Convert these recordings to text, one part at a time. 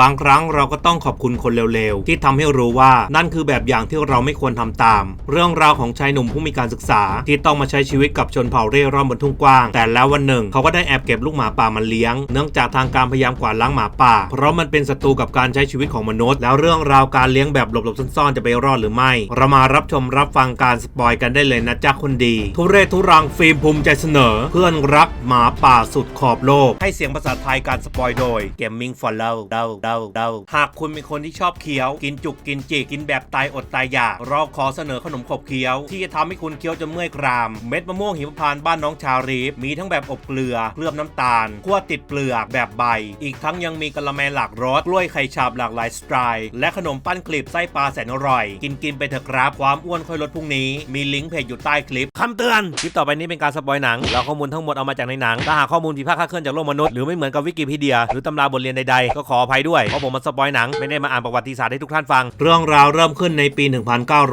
บางครั้งเราก็ต้องขอบคุณคนเร็วๆ ที่ทำให้รู้ว่านั่นคือแบบอย่างที่เราไม่ควรทำตาม เรื่องราวของชายหนุ่มผู้มีการศึกษา ที่ต้องมาใช้ชีวิตกับชนเผ่าเร่ร่อนบนทุ่งกว้าง แต่แล้ววันหนึ่งเขาก็ได้แอบเก็บลูกหมาป่ามาเลี้ยง เนื่องจากทางการพยายามกวาดล้างหมาป่า เพราะมันเป็นศัตรูกับการใช้ชีวิตของมนุษย์ แล้วเรื่องราวการเลี้ยงแบบหลบๆซ่อนๆจะไปรอดหรือไม่ เรามารับชมรับฟังการสปอยกันได้เลยนะจ๊ะคนดี ทุเรศทุรังฟิล์มภูมิใจเสนอ เพื่อนรักหมาป่าสุดขอบโลก ให้เสียงภาษาไทยการสปอยโดย Gaming for Love เดาเดาเดาหากคุณเป็นคนที่ชอบเคี้ยว กินจุกกินจีกินแบบตายอดตายอยากเราขอเสนอขนมขบเคี้ยว ที่จะทำให้คุณเคี้ยวจนเมื่อยกราม เม็ดมะม่วงหิมพานต์บ้านน้องชารีฟมีทั้งแบบอบเกลือเคลือบน้ำตาลคั่วติดเปลือกแบบใบ อีกทั้งยังมีกะละแมหลากรสกล้วยไข่ฉาบหลากหลายสไตล์และขนมปั้นกลีบไส้ปลาแสนอร่อย กินกินไปเถอะครับความอ้วนค่อยลดพรุ่งนี้ มีลิงก์เพจอยู่ใต้คลิปคำเตือนคลิปต่อไปนี้เป็นการสปอยหนังแล้วข้อมูลทั้งหมดเอามาจากในหนังถ้าหากข้อมูลผิดพลาดคลาดเคลื่อนจากโลกมนุษย์หรือไม่เหมือนกับวิกิพีเดีย หรือตำราบทเรียนใดๆก็ขออภัยด้วยเพราะผมมาสปอยหนังไม่ได้มาอ่านประวัติศาสตร์ให้ทุกท่านฟัง เรื่องราวเริ่มขึ้นในปี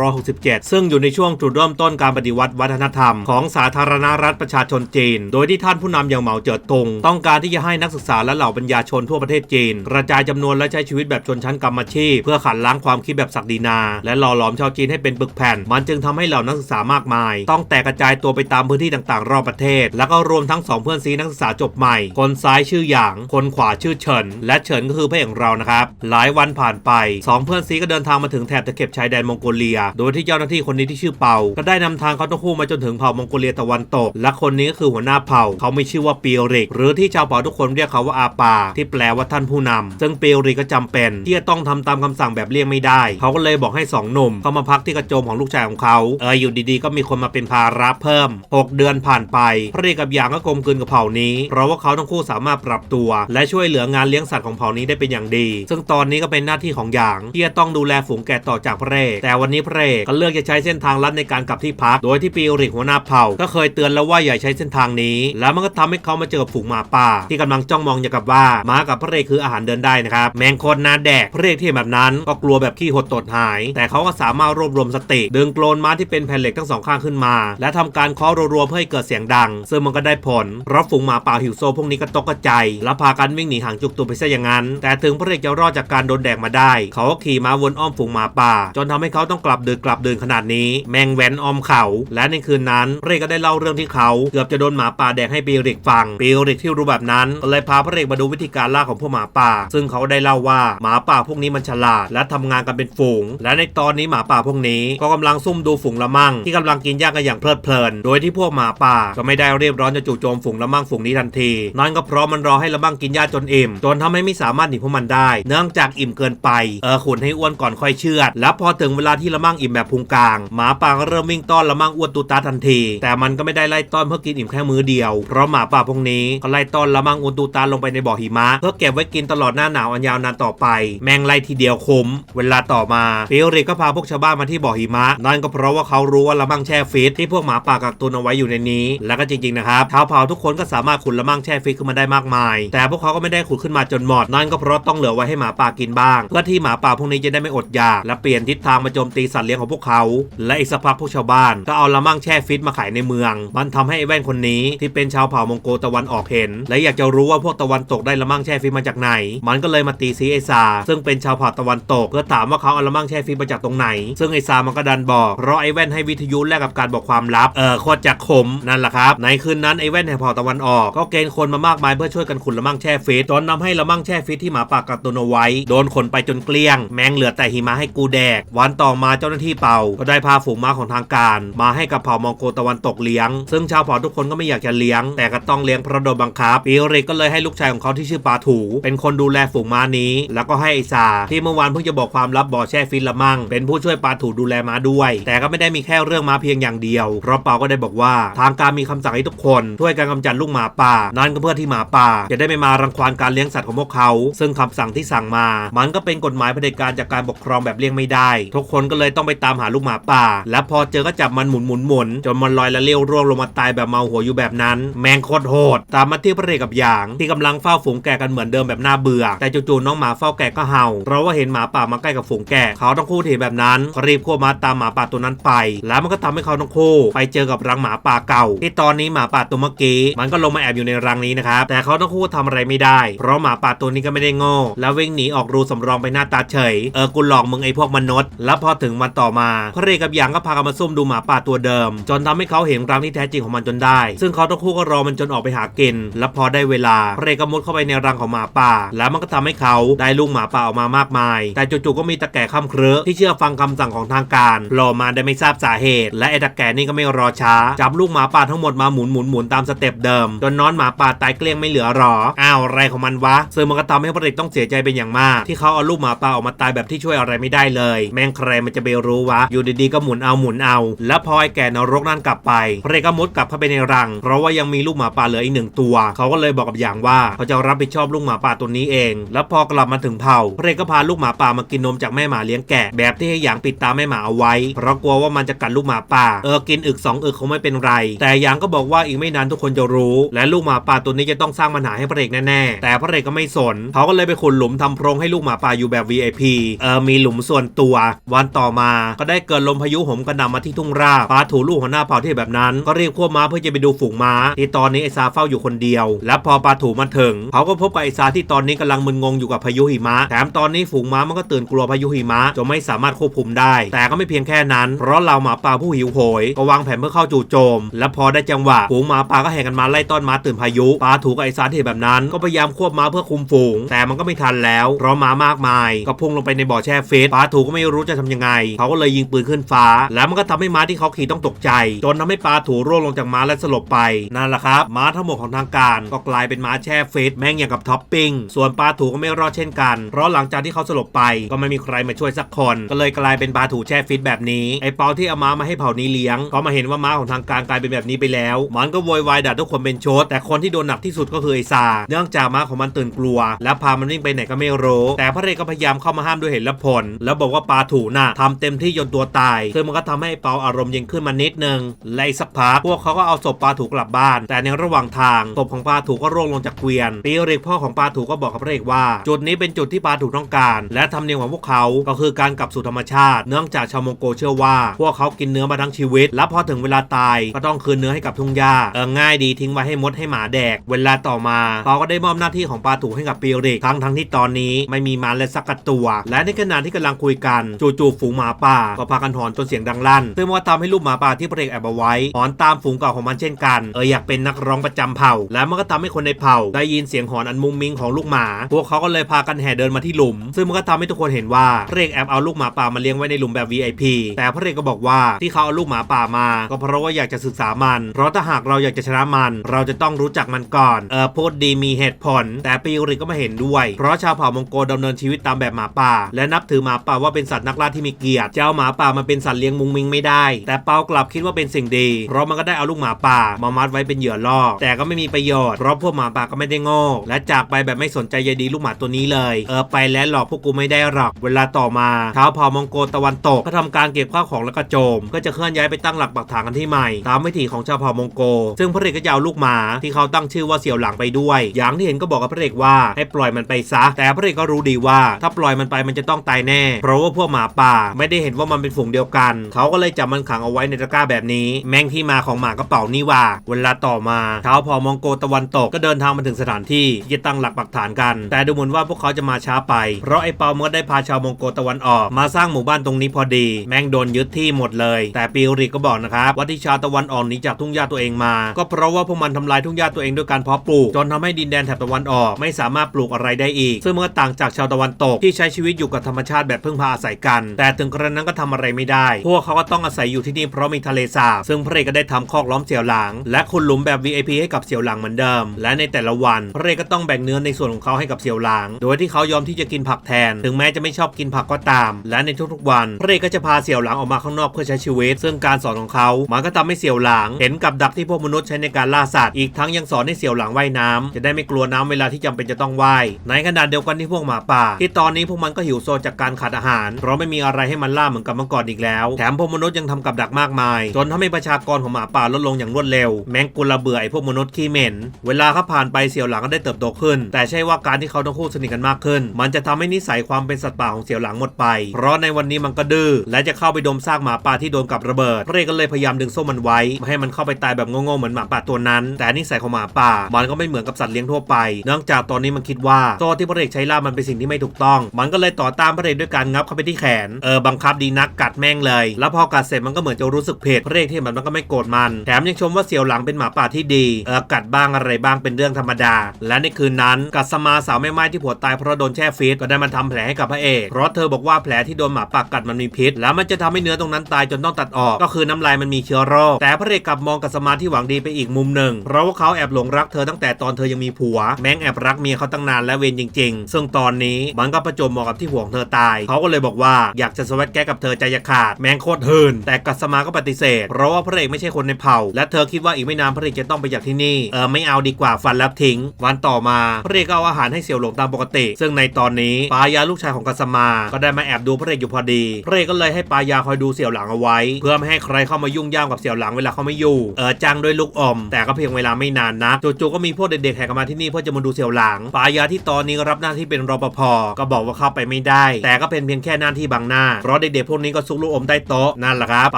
1967 ซึ่งอยู่ในช่วงจุดเริ่มต้นการปฏิวัติวัฒนธรรมของสาธารณรัฐประชาชนจีน โดยที่ท่านผู้นำอย่างเหมาเจ๋อตงต้องการที่จะให้นักศึกษาและเหล่าปัญญาชนทั่วประเทศจีน กระจายจำนวนและใช้ชีวิตแบบชนชั้นกรรมอาชีพ เพื่อขัดล้างความคิดแบบศักดินา และหล่อหลอมชาวจีนให้เป็นปึกแผ่น มันจึงทำให้เหล่านักศึกษามากมาย ต้องแตกกระจายตัวไปตามพื้นที่ต่างๆ รอบประเทศ แล้วก็รวมทั้งสองเพื่อนซีนักศึกษาจบใหม่ คนซ้ายชื่อหยาง คนขวาชื่อเฉิน และเฉินก็คือพระเอกของเรานะครับ หลายวันผ่านไปสองเพื่อนซีก็เดินทางมาถึงแถบตะเข็บชายแดนมองโกเลีย โดยที่เจ้าหน้าที่คนนี้ที่ชื่อเปา ก็ได้นำทางเขาทั้งคู่มาจนถึงเผ่ามองโกเลียตะวันตก และคนนี้ก็คือหัวหน้าเผ่า เขาไม่ชื่อว่าเปียริก หรือที่ชาวเผ่าทุกคนเรียกเขาว่าอาปา ที่แปลว่าท่านผู้นำซึ่งเปียริกก็จำเป็นที่จะต้องทำตามคำสั่งแบบเลี่ยงไม่ได้ เขาก็เลยบอกให้สองหนุ่มเข้ามาพักที่กระโจมของลูกชายของเขา เอออยู่ดีๆ ก็มีคนมาเป็นภาระเพิ่ม 6 เดือนผ่านไป พระเอกกับหยางก็กลมกลืนกับเผ่านี้ เพราะว่าเขาทั้งคู่สามารถปรับตัว และช่วยเหลืองานเลี้ยงสัตว์ของเผ่านี้ได้เป็นอย่างดี ซึ่งตอนนี้ก็เป็นหน้าที่ของหยางที่จะต้องดูแลฝูงแกะต่อจากพระเอกแต่วันนี้พระเอกก็เลือกจะใช้เส้นทางลัดในการกลับที่พัก โดยที่ปีริกหัวหน้าเผ่า ก็เคยเตือนแล้วว่าอย่าใช้เส้นทางนี้ แล้วมันก็ทำให้เขามาเจอฝูงหมาป่า ที่กำลังจ้องมองอย่างกับว่าหมากับพระเอกคืออาหารเดินได้นะครับแมงคนนาแดกพระเอกที่แบบนั้นก็กลัวแบบขี้หดตดหาย แต่เขาก็สามารถรวบรวมสติ ดึงโกลนม้าที่เป็นแผ่นเหล็กทั้งสองข้างขึ้นมา และทำการเคาะรัวๆเพื่อให้เกิดเสียงดัง ซึ่งมันก็ได้ผลเพราะฝูงหมาป่าหิวโซพวกนี้ก็ตกกระจและพากันวิ่งหนีห่างจุกตัวไปซะอย่างนั้นแต่ถึงพระเอกจะรอดจากการโดนแดกมาได้ เขาก็ขี่ม้าวนอ้อมฝูงหมาป่า จนทำให้เขาต้องกลับเดึกกลับเดื่นขนาดนี้ แมงแวนอ้อมเขา และในคืนนั้นพระเอกก็ได้เล่าเรื่องที่เขาเกือบจะโดนหมาป่าแดกให้ปีริกฟังปีริกที่รู้แบบนั้นก็เลยพาพระเอกมาดูวิธีการล่าของพวกหมาป่า ซึ่งเขาได้เล่าว่าหมาป่าพวกนี้มันฉลาด และทำงานกันเป็นฝูง และในตอนนี้หมาป่าพวกนี้ก็กำลังซุ่มดูฝูงละมั่งที่กำลังกินหญ้ากันอย่างเพลิดเพลิน โดยที่พวกหมาป่าก็ไม่ได้เรียบร้อนจะจู่โจมฝูงละมั่งฝูงนี้ทันทีนั่นก็เพราะมันรอให้ละมั่งกินหญ้าจนอิ่มจนทำให้ไม่สามารถหนีพวกมันได้ เนื่องจากอิ่มเกินไป เออขุนให้อ้วนก่อนค่อยเชื่อด แล้วพอถึงเวลาที่ละมั่งอิ่มแบบพุงกลาง หมาป่าก็เริ่มวิ่งต้อนละมั่งอ้วนตูตาทันที แต่มันก็ไม่ได้ไล่ต้อนเพื่อกินอิ่มแค่มื้อเดียว เพราะหมาป่าพวกนี้ก็ไล่ต้อนละมั่งอ้วนตูตาลงไปในบ่อหิมะ เพื่อเก็บไว้กินตลอดหน้าหนาวอันยาวนานต่อไป แมงไล่ทีเดียวคม เวลาต่อมาเปียวริกก็พาพวกชาวบ้านมาที่บ่อหิมะ นั่นก็เพราะว่าเขารู้ว่าละมั่งแช่ฟิตที่พวกหมาป่ากักตุนเอาไว้อยู่ในนี้ และก็จริงๆนะครับชาวเผ่าทุกคนก็สามารถขุดละมั่งแช่ฟิตขึ้นมาได้มากมาย แต่พวกเขาก็ไม่ได้ขุดขึ้นมาจนหมดนั่นก็เพราะต้องเหลือไว้ให้หมาป่ากินบ้าง เพื่อที่หมาป่าพวกนี้จะได้ไม่อดอยาก และเปลี่ยนทิศทางมาโจมตีสัตว์เลี้ยงของพวกเขา และอีกสักพักพวกชาวบ้าน ก็เอาละมั่งแช่ฟิตมาขายในเมือง มันทำให้ไอ้แว่นคนนี้ที่เป็นชาวเผ่ามองโกตะวันออกเห็น และอยากจะรู้ว่าพวกตะวันตกได้ละมั่งแช่ฟิตมาจากไหน มันก็เลยมาตีซีไอซาซึ่งเป็นชาวเผ่าตะวันตกเพื่อถามว่าเขาเอาละมั่งแช่ฟิตมาจากตรงไหน ซึ่งไอซามันก็ดันบอกเพราะไอแว่นให้วิทยุแลกกับการบอกความลับเออโคตรจะขมนั่นแหละครับในคืนนั้นไอแว่นแห่งเผ่าตะวันออกก็เกณฑ์คนมามากมายเพื่อช่วยกันขุดละมั่งแช่ฟิตจนนำให้ละมั่งแช่ฟิตที่หมาป่ากักตุนเอาไว้ โดนขนไปจนเกลี้ยง แมงเหลือแต่หิมะให้กูแดก วันต่อมาเจ้าหน้าที่เป่า ก็ได้พาฝูงม้าของทางการ มาให้กับเผ่ามองโกตะวันตกเลี้ยง ซึ่งชาวเผ่าทุกคนก็ไม่อยากจะเลี้ยง แต่ก็ต้องเลี้ยงเพราะโดนบังคับปีริกก็เลยให้ลูกชายของเขาที่ชื่อปาถู เป็นคนดูแลฝูงม้านี้ แล้วก็ให้ไอซาที่เมื่อวานเพิ่งจะบอกความลับบ่อแช่ฟิตละมั่งเป็นผู้ช่วยปาถูดูแลม้าด้วย แต่ก็ไม่ได้มีแค่เรื่องม้าเพียงอย่างเดียวเพราะเปาก็ได้บอกว่าทางการมีคำสั่งให้ทุกคนช่วยกันกำจัดลูกหมาป่า นั่นก็เพื่อที่หมาป่า จะได้ไม่มารังควานการเลี้ยงสัตว์ของพวกเขา ซึ่งคำสั่งที่สั่งมา มันก็เป็นกฎหมายเผด็จการจากการปกครองแบบเลี่ยงไม่ได้ ทุกคนก็เลยต้องไปตามหาลูกหมาป่า และพอเจอก็จับมันหมุนหมุนหมุนจนมันลอยและเลี้ยวร่วงลงมาตายแบบเมาหัวอยู่แบบนั้น แมงโคตรโหด ตามมาที่พระเอกกับหยาง ที่กำลังเฝ้าฝูงแกะกันเหมือนเดิมแบบน่าเบื่อ แต่จู่ๆน้องหมาเฝ้าแกะก็เห่า เพราะว่าเห็นหมาป่ามาใกล้กับฝูงแกะเขาต้องคู่เห็นแบบนั้นรีบควบมาตามหมาป่าตัวนั้นไป แล้วมันก็ทำให้เขาต้องคู่ไปเจอกับรังหมาป่าเก่า ที่ตอนนี้หมาป่าตัวเมื่อกี้มันก็ลงมาแอบอยู่ในรังนี้นะครับแต่เขาต้องคู่ทำอะไรไม่ได้ เพราะหมาป่าตัวนี้ก็ไม่ได้ง่ง่แล้ววิ่งหนีออกรูสำรองไปหน้าตาเฉย เออกูหลอกมึงไอ้พวกมนุษย์ แล้วพอถึงวันต่อมาพระเอกกับหยางก็พากันมาซุ่มดูหมาป่าตัวเดิม จนทำให้เขาเห็นรังที่แท้จริงของมันจนได้ ซึ่งเขาทั้งคู่ก็รอมันจนออกไปหากิน แล้วพอได้เวลาพระเอกก็มุดเข้าไปในรังของหมาป่า แล้วมันก็ทำให้เขาได้ลูกหมาป่าออกมามากมาย แต่จู่ๆก็มีตะแก่ข้ามเครือที่เชื่อฟังคำสั่งของทางการโผล่มาได้ไม่ทราบสาเหตุ และไอ้ตะแก่นี่ก็ไม่รอช้าจับลูกหมาป่าทั้งหมดมาหมุนหมุนหมุนตามสเต็ปเดิมจนนอนหมาป่าตายเกลี้ยงไม่เหลือหรออ้าวอะไรของมันวะซึ่งมันก็ทำให้พระเอกต้องเสียใจเป็นอย่างมาก ที่เขาเอาลูกหมาป่าออกมาตายแบบที่ช่วยอะไรไม่ได้เลย แม่งใครมันจะไปรู้วะอยู่ดีๆก็หมุนเอาหมุนเอา แล้วพอไอ้แก่นรกนั่นกลับไปพระเอกก็มุดกลับเข้าไปในรัง เพราะว่ายังมีลูกหมาป่าเหลืออีกหนึ่งตัว เขาก็เลยบอกกับอย่างว่าเขาจะรับผิดชอบลูกหมาป่าตัวนี้เอง แล้วพอกลับมาถึงเผ่าพระเอกก็พาลูกหมาป่ามากินนมจากแม่หมาเลี้ยงแกะแบบที่ให้อย่างปิดตาแม่หมาเอาไว้ เพราะกลัวว่ามันจะกัดลูกหมาป่าเออกินอึกสองอึกคงไม่เป็นไร แต่อย่างก็บอกว่าอีกไม่นานทุกคนจะรู้ และลูกหมาป่าตัวนี้จะต้องสร้างปัญหาให้พระเอกแน่ๆแต่พระเอกก็ไม่สนเขาก็เลยไปขุดหลุมทำโพรงให้ลูกหมาป่าอยู่แบบ VIP เออมีหลุมส่วนตัว วันต่อมาก็ได้เกิดลมพายุโหมกระหน่ำมาที่ทุ่งราบปาถูลูกหัวหน้าเผ่าที่แบบนั้น ก็เรียกพวกม้าเพื่อจะไปดูฝูงม้า ที่ตอนนี้ไอซาเฝ้าอยู่คนเดียว และพอปาถูมาถึงเขาก็พบกับไอซาที่ตอนนี้กำลังมึนงงอยู่กับพายุหิมะแถมตอนนี้ฝูงม้ามันก็ตื่นกลัวพายุหิมะจนไม่สามารถควบคุมได้ แต่ก็ไม่เพียงแค่นั้น เพราะเราหมาป่าผู้หิวโหยก็วางแผนเพื่อเข้าจู่โจม และพอได้จังหวะฝูงหมาป่าก็แห่กันมาไล่ต้อนม้าตื่นพายุปาถูกับไอซาที่แบบนั้น ก็พยายามควบม้าเพื่อคุมฝูง แต่มันก็ไม่ทันแล้ว เพราะม้ามากมาย ก็พุ่งลงไปในบ่อแช่เฟิตปาถูก็ไม่รู้จะทำยังไง เขาก็เลยยิงปืนขึ้นฟ้า แล้วมันก็ทำให้ม้าที่เขาขี่ต้องตกใจ จนทำให้ปาถูร่วงลงจากม้าและสลบไป นั่นแหละครับ ม้าทั้งหมดของทางการ ก็กลายเป็นม้าแช่เฟิตแม่งอย่างกับท็อปปิ้ง ส่วนปาถูก็ไม่รอดเช่นกัน เพราะหลังจากที่เขาสลบไปก็ไม่มีใครมาช่วยสักคน ก็เลยกลายเป็นปาถูแช่ฟิตแบบนี้ ไอ้เปาที่เอาม้ามาให้เผ่านี้เลี้ยงก็มาเห็นว่าม้าของทางการกลายเป็นแบบนี้ไปแล้ว มันก็โวยวายด่าทุกคนเป็นโชดแต่คนที่โดนหนักที่สุดก็คือไอซา เนื่องจากม้าของมันตื่นกลัว และพามันวิ่งไปไหนก็ไม่รู้ แต่พระเอกก็พยายามเข้ามาห้ามด้วยเหตุและผล แล้วบอกว่าปลาถูน่ะทำเต็มที่จนตัวตายซึ่งมันก็ทำให้เปาอารมณ์เย็นขึ้นมานิดนึงและอีกสักพักพวกเขาก็เอาศพปลาถูกลับบ้าน แต่ในระหว่างทางศพของปลาถูก็ร่วงลงจากเกวียนปีริกพ่อของปลาถูก็บอกกับพระเอกว่า จุดนี้เป็นจุดที่ปลาถูต้องการ และทำเนียมของพวกเขาก็คือการกลับสู่ธรรมชาติ เนื่องจากชาวมองโกเชื่อว่า พวกเขากินเนื้อมาทั้งชีวิต และพอถึงเวลาตายก็ต้องคืนเนื้อให้กับทุ่งหญ้าเออง่ายดีทิ้งไว้ให้มดให้หมาแดก เวลาต่อมาเขาก็ได้มอบหน้าที่ของปาถูให้กับปีริกทั้งทั้งที่ตอนนี้ไม่มีม้าและสักตัว และในขณะที่กำลังคุยกันจู่ๆฝูงหมาป่าก็พากันหอนจนเสียงดังลั่น ซึ่งมันก็ทำให้ลูกหมาป่าที่พระเอกแอบเอาไว้หอนตามฝูงเก่าของมันเช่นกัน เอออยากเป็นนักร้องประจำเผ่า และมันก็ทำให้คนในเผ่า ได้ยินเสียงหอนอันมุงมิงของลูกหมา พวกเขาก็เลยพากันแห่เดินมาที่หลุม ซึ่งมันก็ทำให้ทุกคนเห็นว่าพระเอกแอบเอาลูกหมาป่ามาเลี้ยงไว้ในหลุมแบบ VIP แต่พระเอกก็บอกว่าที่เขาเอาลูกหมาป่ามา ก็เพราะว่าอยากจะศึกษามัน เพราะถ้าหากเราอยากจะชนะมัน เราจะต้องรู้จักมันก่อน เออพูดดีมีเหตุผล แต่ปีริกก็ไม่เห็นด้วยเพราะชาวเผ่ามองโกดำเนินชีวิตตามแบบหมาป่า และนับถือหมาป่าว่าเป็นสัตว์นักล่าที่มีเกียรติเจ้าหมาป่ามันเป็นสัตว์เลี้ยงมุงมิงไม่ได้ แต่เปากลับคิดว่าเป็นสิ่งดี เพราะมันก็ได้เอาลูกหมาป่ามามัดไว้เป็นเหยื่อล่อ แต่ก็ไม่มีประโยชน์ เพราะพวกหมาป่าก็ไม่ได้โง่ และจากไปแบบไม่สนใจใยดีลูกหมาตัวนี้เลย เออไปแล้วหลอกพวกกูไม่ได้หรอก เวลาต่อมาเท้าวเผ่ามองโกตะวันตกก็ทำการเก็บข้าวของแล้วก็โจม ก็จะเคลื่อนย้ายไปตั้งหลักปักฐานกันที่ใหม่ ตามวิถีของชาวเผ่ามองโก ซึ่งพระเอกก็จะเอาลูกหมาที่เขาตั้งชื่อว่าเสี่ยวหลังไปด้วย อย่างที่เห็นก็บอกกับพระเอกว่าให้ปล่อยมันไปซะ แต่พระเอกก็รู้ดีว่า ถ้าปล่อยมันไปมันจะต้องตายแน่ เพราะว่าพวกหมาป่า ไม่ได้เห็นว่ามันเป็นฝูงเดียวกัน เขาก็เลยจับมันขังเอาไว้ในตะกร้าแบบนี้ แม่งที่มาของหมากระเป๋านี่ว่า เวลาต่อมาเท้าวเผ่ามองโกตะวันตกก็เดินทางมาถึงสถานที่ที่จะตั้งหลักปักฐานกัน แต่ดูเหมือนว่าพวกเขาจะมาช้าไป เพราะไอ้เปาเมื่อได้พาชาวมองโกตะวันออก มาสร้างหมู่บ้านตรงนี้พอดี แม่งโดนยึดที่หมดเลย แต่ปิวริกก็บอกนะครับว่าที่ชาวตะวันออกหนีจากทุ่งหญ้าตัวเองมา ก็เพราะว่าพวกมันทำลายทุ่งหญ้าตัวเองด้วยการเพาะปลูก จนทำให้ดินแดนแถบตะวันออกไม่สามารถปลูกอะไรได้อีก ซึ่งเมื่อต่างจากชาวตะวันตกที่ใช้ชีวิตอยู่กับธรรมชาติแบบพึ่งพาอาศัยกัน แต่ถึงกระนั้นก็ทำอะไรไม่ได้ พวกเขาก็ต้องอาศัยอยู่ที่นี่เพราะมีทะเลสาบซึ่งพระเอกก็ได้ทำคอกล้อมเสี่ยวหลางและขุดหลุมแบบ VIP ให้กับเสี่ยวหลางเหมือนเดิม และในแต่ละวันพระเอกก็ต้องแบ่งเนื้อในส่วนของเขาให้กับเสี่ยวหลางโดยที่เขายอมที่จะกินผักแทน ถึงแม้จะไม่ชอบกินผักก็ตาม และในทุกๆวันพระเอกก็จะพาเสี่ยวหลางออกมาข้างนอกเพื่อใช้ชีวิต ซึ่งการสอนของเขามันก็ทำให้เสี่ยวหลางเห็นกับดักที่พวกมนุษย์ใช้ในการล่าสัตว์อีกทั้งยังสอนให้เสี่ยวหลางว่ายน้ำจะได้ไม่กลัวน้ำเวลาที่จำเป็นจะต้องว่ายในขณะเดียวกันที่พวกหมาป่า ที่ตอนนี้พวกมันก็หิวโซจากการขาดอาหาร เพราะไม่มีอะไรให้มันล่าเหมือนกับเมื่อก่อนอีกแล้ว แถมพวกมนุษย์ยังทำกับดักมากมาย จนทำให้ประชากรของหมาป่าลดลงอย่างรวดเร็ว แมงกุลระเบื่อไอ้พวกมนุษย์ขี้เหม็น เวลาเขาผ่านไปเสี่ยวหลังก็ได้เติบโตขึ้น แต่ใช่ว่าการที่เขาทั้งคู่สนิทกันมากขึ้น มันจะทำให้นิสัยความเป็นสัตว์ป่าของเสี่ยวหลังหมดไป เพราะในวันนี้มันก็ดื้อและจะเข้าไปดมซากหมาป่าที่โดนกับระเบิดพรกก็เลยพยายามดึงโซ่มันไว้ไม่ให้มันเข้าไปตายแบบโง่ๆเหมือนหมาป่าตัวนั้น แต่นิสัยของหมาป่า มันก็ไม่เหมือนกับสัตว์เลี้ยงทั่วไป เนื่องจากตอนนี้มันคิดว่าโซ่ที่พระเอกใช้ล่ามันเป็นสิ่งที่ไม่ถูกต้อง มันก็เลยต่อต้านพระเอกด้วยการงับเข้าไปที่แขน เออบังคับดีนักกัดแม่งเลย แล้วพอกัดเสร็จมันก็เหมือนจะรู้สึกเผ็ดพระเอกที่มันมันก็ไม่โกรธมัน แถมยังชมว่าเสี่ยวหลังเป็นหมาป่าที่ดี เออกัดบ้างอะไรบ้างเป็นเรื่องธรรมดา และในคืนนั้นกัสมาสาวแม่ไม้ที่ผัวตายเพราะโดนแช่ฟีดก็ได้มาทำแผลให้กับพระเอกเพราะเธอบอกว่าแผลที่โดนหมาป่ากัดมันมีพิษ แล้วมันจะทำให้เนื้อตรงนั้นตายจนต้องตัดออก ก็คือน้ำลายมันมีเชื้อโรค แต่พระเอกกลับมองกัสมาที่หวังดีไปอีกมุมหนึ่ง เพราะว่าเขาแอบหลงรักเธอตั้งแต่ตอนเธอยังมีผัว แม้งแอบรักเมียเขาตั้งนานและเวรจริง ๆ ซึ่งตอนนี้มันก็ประจวบเหมาะกับที่ห่วงเธอตาย เขาก็เลยบอกว่าอยากจะสวัสดแก้กับเธอใจจะขาดแมงโคตรหืนแต่กัสมาก็ปฏิเสธ เพราะว่าพระเอกไม่ใช่คนในเผ่า และเธอคิดว่าอีกไม่นานพระเอกจะต้องไปจากที่นี่ เออไม่เอาดีกว่าฟันแล้วทิ้ง วันต่อมาพระเอกก็เอาอาหารให้เสี่ยวหลงตามปกติ ซึ่งในตอนนี้ปายาลูกชายของกัสมา ก็ได้มาแอบดูพระเอกอยู่พอดี พระเอกก็เลยให้ปายาคอยดูเสี่ยวหลังเอาไว้ เพื่อไม่ให้ใครเข้ามายุ่งย่ามกับเสี่ยวหลังเวลาเขาไม่อยู่ เออจ้างด้วยลูกอม แต่ก็เพียงเวลาไม่นานนักจู่ๆก็มีพวกเด็กๆแห่กันมาที่นี่เพื่อจะมาดูเสี่ยวหลังปายาที่ตอนนี้รับหน้าที่เป็นรปภก็บอกว่าเข้าไปไม่ได้ แต่ก็เป็นเพียงแค่หน้าที่บังหน้า เพราะเด็กๆพวกนี้ก็ซุกลูกอมใต้โต๊ะนั่นแหละครับป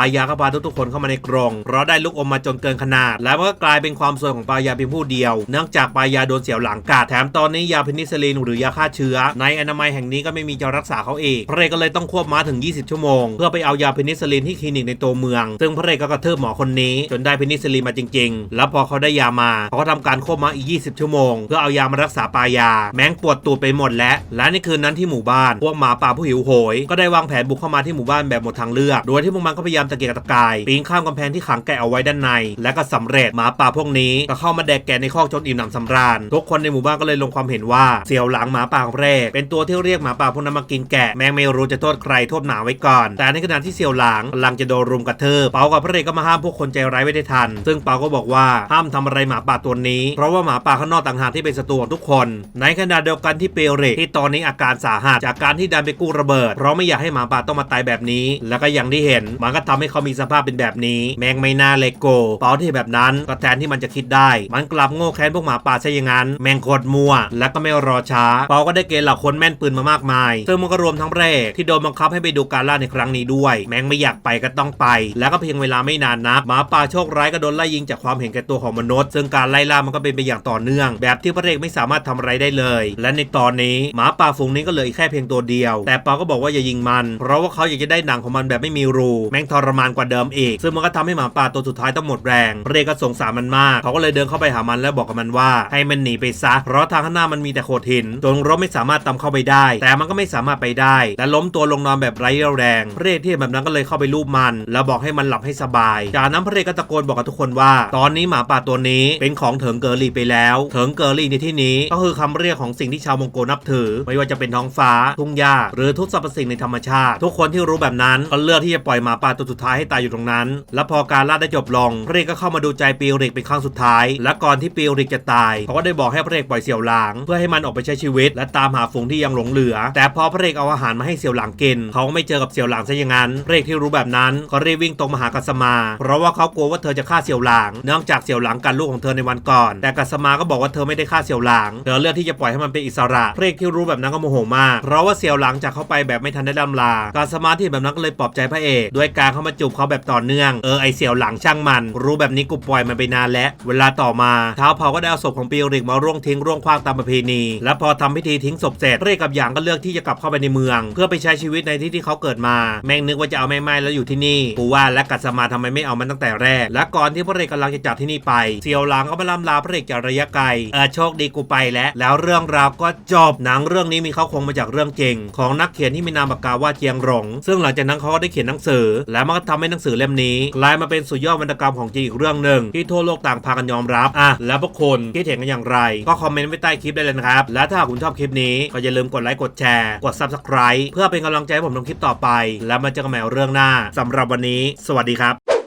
ายาก็พาทุกๆคนเข้ามาในกรงเพราะได้ลูกอมมาจนเกินขนาด แล้วก็กลายเป็นความสวยของปายาเพียงผู้เดียว เนื่องจากปายาโดนเสี่ยวหลังกัดแถมตอนนี้ยาเพนิซิลินหรือยาฆ่าเชื้อ ในอนามัยแห่งนี้ก็ไม่มีจะรักษาเขาเองพระเอกก็เลยต้องควบม้าถึง 20 ชั่วโมง เพื่อไปเอายาเพนิซิลินที่คลินิกในตัวเมือง ซึ่งพระเอกก็กระทืบหมอคนนี้ จนได้เพนิซิลินมาจริง ๆ แล้วพอเขาได้ยามาเขาก็ทำการควบม้าอีก 20 ชั่วโมง เพื่อเอายามารักษาปายาม้งปวดตูดไปหมดแล้ว และในคืนนั้นที่หมู่บ้านพวกหมาป่าผู้หิวโหย ก็ได้วางแผนบุกเข้ามาที่หมู่บ้านแบบหมดทางเลือก โดยที่พวกมันก็พยายามตะเกียกตะกายปีนข้ามกำแพงที่ขังแกะเอาไว้ด้านใน และก็สำเร็จหมาป่าพวกนี้ก็เข้ามาแดกแกะในคอกจนอิ่มหนำสำราญ ทุกคนในหมู่บ้านก็เลยลงความเห็นว่าเสี่ยวหลังหมาป่าของแรก เป็นตัวที่เรียกหมาป่าพวกนั้นมากินแกะแมงไม่รู้จะโทษใครโทษหมาไว้ก่อน แต่ในขณะที่เสี่ยวหลังกำลังจะโดนรุมกระเทืบเปากับพระเอกก็มาห้ามพวกคนใจร้ายไว้ได้ทัน ซึ่งเปาก็บอกว่าห้ามทำอะไรหมาป่าตัวนี้ เพราะว่าหมาป่าข้างนอกต่างหากที่เป็นศัตรูของทุกคน ในขณะเดียวกันที่เปเรกที่ตอนนี้อาการสาหัสจากการที่ดันไปกู้ระเบิด เพราะไม่อยากให้หมาป่าต้องมาตายแบบนี้ แล้วก็อย่างที่เห็นมันก็ทำให้เขามีสภาพเป็นแบบนี้แมงไม่น่าเลโกเปาที่แบบนั้นก็แทนที่มันจะคิดได้ มันกลับโง่แค้นพวกหมาป่าซะอย่างนั้น แมงโคตรมัว และก็ไม่รอช้าเปาก็ได้เกณฑ์เหล่าคนแม่นปืนมามากมาย ซึ่งมันก็รวมทั้งเร่ที่โดนบังคับให้ไปดูการล่าในครั้งนี้ด้วย แมงไม่อยากไปก็ต้องไป แล้วก็เพียงเวลาไม่นานนักหมาป่าโชคร้ายก็โดนไล่ยิงจากความเห็นแก่ตัวของมนุษย์ ซึ่งการไล่ล่ามันก็เป็นไปอย่างต่อเนื่อง แบบที่พระเอกไม่สามารถทำอะไรได้เลยและในตอนนี้หมาป่าฝูงนี้ก็เหลืออีกแค่เพียงตัวเดียว แต่เปาก็บอกว่าอย่ายิงมัน เพราะว่าเขาอยากจะได้หนังของมันแบบไม่มีรู แม่งทรมานกว่าเดิมอีก ซึ่งมันก็ทำให้หมาป่าตัวสุดท้ายต้องหมดแรงพระเอกก็สงสารมันมาก เขาก็เลยเดินเข้าไปหามันแล้วบอกกับมันว่า ให้มันหนีไปซะ เพราะทางข้างหน้ามันมีแต่โขดหินจนรถไม่สามารถตามเข้าไปได้ แต่มันก็ไม่สามารถไปได้ และล้มตัวลงนอนแบบไร้เรี่ยวแรงพระเอกที่แบบนั้นก็เลยเข้าไปลูบมัน แล้วบอกให้มันหลับให้สบาย จากนั้นพระเอกก็ตะโกนบอกกับทุกคนว่า ตอนนี้หมาป่าตัวนี้เป็นของเถิงเกอรี่ไปแล้ว เถิงเกอรี่ในที่นี้ก็คือคำเรียกของสิ่งที่ชาวมองโกนับถือ ไม่ว่าจะเป็นท้องฟ้า ทุ่งหญ้า หรือทุกสรรพสิ่งในธรรมชาติ ทุกคนที่รู้แบบนั้นก็เลือกที่จะปล่อยหมาป่าตัวสุดท้ายให้ตายอยู่ตรงนั้น และพอการล่าได้จบลงพระเอกก็เข้ามาดูใจปีริกเป็นครั้งสุดท้าย และก่อนที่ปีริกจะตายเขาก็ได้บอกให้พระเอกปล่อยเสี่ยวหลาง เพื่อให้มันออกไปใช้ชีวิต และตามหาฝูงที่ยังหลงเหลือ แต่พอพระเอกเอาอาหารมาให้เสี่ยวหลางกินเขาก็ไม่เจอกับเสี่ยวหลางซะอย่างนั้นพระเอกที่รู้แบบนั้นก็รีบวิ่งตรงมาหากัสมา เพราะว่าเขากลัวว่าเธอจะฆ่าเสี่ยวหลาง เนื่องจากเสี่ยวหลางกันลูกของเธอในวันก่อน แต่กัสมาก็บอกว่าเธอไม่ได้ฆ่าเสี่ยวหลางเธอเลือกที่จะปล่อยให้มันเป็นอิสระพระเอกที่รู้แบบนั้นก็โมโหมาก เพราะว่าเสี่ยวหลางจากเข้าไปแบบไม่ทันได้ลำลากัสมาที่แบบนั้นก็เลยปลอบใจพระเอกด้วยการเข้ามาจูบเขาแบบต่อเนื่อง เออไอเสี่ยวหลางช่างมัน รู้แบบนี้กูปล่อยมันไปนานแล้ว เวลาต่อมาเท้าเผาก็ได้เอาศพของปีริกมาร่วงทิ้งร่วงคว้างตามประเพณี และพอทำพิธีทิ้งศพเสร็จพระเอกกับหยางก็เลือกที่จะกลับเข้าไปในเมือง เพื่อไปใช้ชีวิตในที่ที่เขาเกิดมา แม่งนึกว่าจะเอาแม่ไม้แล้วอยู่ที่นี่กูว่าและกัสมาทำไมไม่เอามันตั้งแต่แรก และก่อนที่พระเอกกำลังจะจากที่นี่ไปเสี่ยวหลางก็มาล่ำลาพระเอกจากระยะไกลเออโชคดีกูไปแล้วแล้วเรื่องราวก็จบหนังเรื่องนี้มีเข้าคงมาจากเรื่องจริง ของนักเขียนที่มีนามปากกาว่าเจียงหลงซึ่งหลังจากนั้นเขาก็ได้เขียนหนังสือ และมันก็ทำให้หนังสือเล่มนี้กลายมาเป็นสุดยอดวรรณกรรมของจริงอีกเรื่องหนึ่งที่ทั่วโลกต่างพากันยอมรับอะแล้วพวกคุณคิดเห็นกันอย่างไร ก็คอมเมนต์ไว้ใต้คลิปได้เลยนะครับและถ้าคุณชอบคลิปนี้ก็อย่าลืมกดไลค์กดแชร์กด subscribe เพื่อเป็นกำลังใจให้ผมทำคลิปต่อไป แล้วมาเจอกันใหม่เรื่องหน้าสำหรับวันนี้ สวัสดีครับ